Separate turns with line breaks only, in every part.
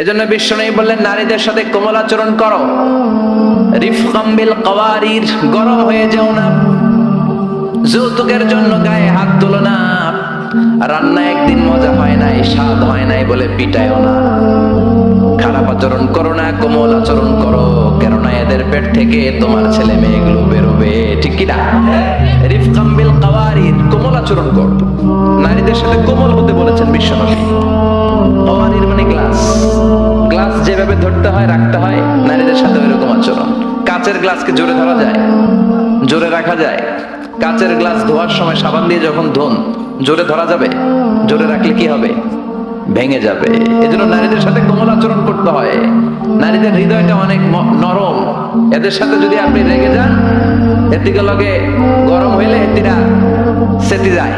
এজন্য বিশ্বনবী বললেন, নারীদের সাথে কোমল আচরণ করো। রিফকাম বিল কওয়ারির, গরম হয়ে যেও না। যৌতুকের জন্য গায়ে হাত তুলো না। রান্না একদিন মজা হয় নাই, স্বাদ হয় নাই বলে পিটায়ও না। খারাপ আচরণ করো না, কোমল আচরণ করো। কেননা এদের পেট থেকে তোমার ছেলে মেয়েগুলো বেরোবে, ঠিক কি না? রিফকাম বিল কওয়ারির, কোমল আচরণ কর। নারীদের সাথে কোমল হতে বলেছেন বিশ্বনবী কওয়ারির মানে গ্লাস। গ্লাস যেভাবে ধরতে হয়, রাখতে হয়, নারীদের সাথে ওইরকম আচরণ। কাচের গ্লাসকে জোরে ধরা যায়, জোরে রাখা যায়। কাচের গ্লাস ধোয়ার সময় সাবান দিয়ে যখন ধোন, জোরে ধরা যাবে, জোরে রাখলে কি হবে? ভেঙে যাবে। এজন্য নারীদের সাথে কোমল আচরণ করতে হয়। নারীদের হৃদয়টা অনেক নরম। এদের সাথে যদি আপনি রেগে যান, এদিকে লগে গরম হইলে এতিরা সেটি যায়।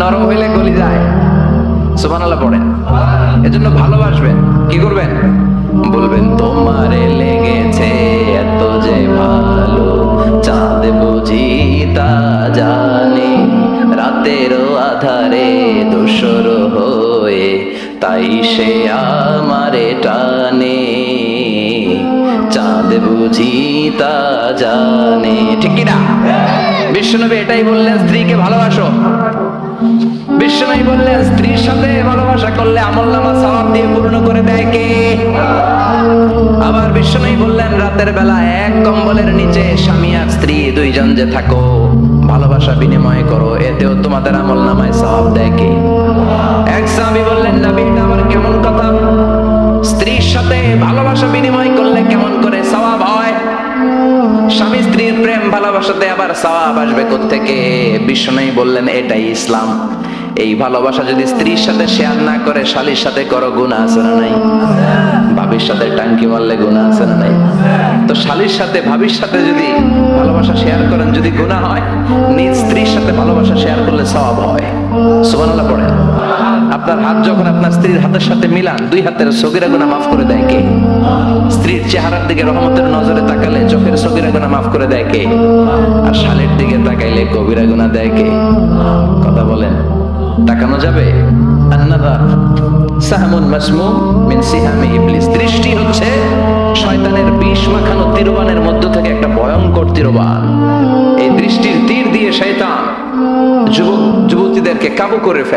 নরম হইলে গলি যায়। সুবহানাল্লাহ পড়েন। এজন্য ভালোবাসবেন। কি করবেন? বলবেন, তোমারে লেগেছে এত যে ভালো, চাঁদ বুঝি তা জানে। রাতেরও আধারে দোসর হয়ে তাই সে আমারে টানে। চাঁদ বুঝি তা জানে। ঠিক কি না বিশ্বনবী এটাই বললেন, স্ত্রীকে ভালোবাসো। বিশ্বনবী বললেন স্ত্রীর সাথে ভালোবাসা করলে আমল নামা সওয়াব দিয়ে পূর্ণ করে দেয় কে? আবার বিশ্বনবী বললেন, রাতের বেলা এক কম্বলের নিচে স্বামী আর স্ত্রী দুইজন যে থাকো, ভালোবাসা বিনিময় করো, এতেও তোমাদের আমল নামায় সওয়াব দেয় কে? এক স্বামী বললেন নবী এটা আবার কেমন কথা? স্ত্রীর সাথে ভালোবাসা বিনিময় করলে ভালোবাসাতে আবার সওয়াব আসবে থেকে বিষ্ণুই বললেন, এটাই ইসলাম। এই ভালোবাসা যদি স্ত্রীর সাথে শেয়ার না করে, শালীর সাথে করো গুণা আছে না নাই? ভাবির সাথে টাঙ্কি মারলে গুণা আছে না নাই? তো শালীর সাথে, ভাবির সাথে যদি ভালোবাসা শেয়ার করেন, যদি গুণা হয়, নিজ স্ত্রীর সাথে ভালোবাসা শেয়ার করলে সওয়াব হয়। সুবহানাল্লাহ পড়েন। আপনার হাত যখন আপনার স্ত্রীর হাতের সাথে মিলান, দুই হাতের সগিরা গুণা মাফ করে দেয় কে? স্ত্রীর চেহারার দিকে রহমতের নজরে চোখের সগিরা গুণা মাফ করে দেয় কে? আর শালের দিকে তাকাইলে কবিরা গুণা দেয় কে? কথা বলেন, তাকানো যাবে? আন্নাদার মিন সিহামি ইবলিস। দৃষ্টি হচ্ছে শয়তানের বিষ মাখানো তীরবানের মধ্য থেকে একটা ভয়ঙ্কর তীরবান। এই দৃষ্টির তীর দিয়ে শয়তান যুবক যুবতীদেরকে কাবু করে ফেলে।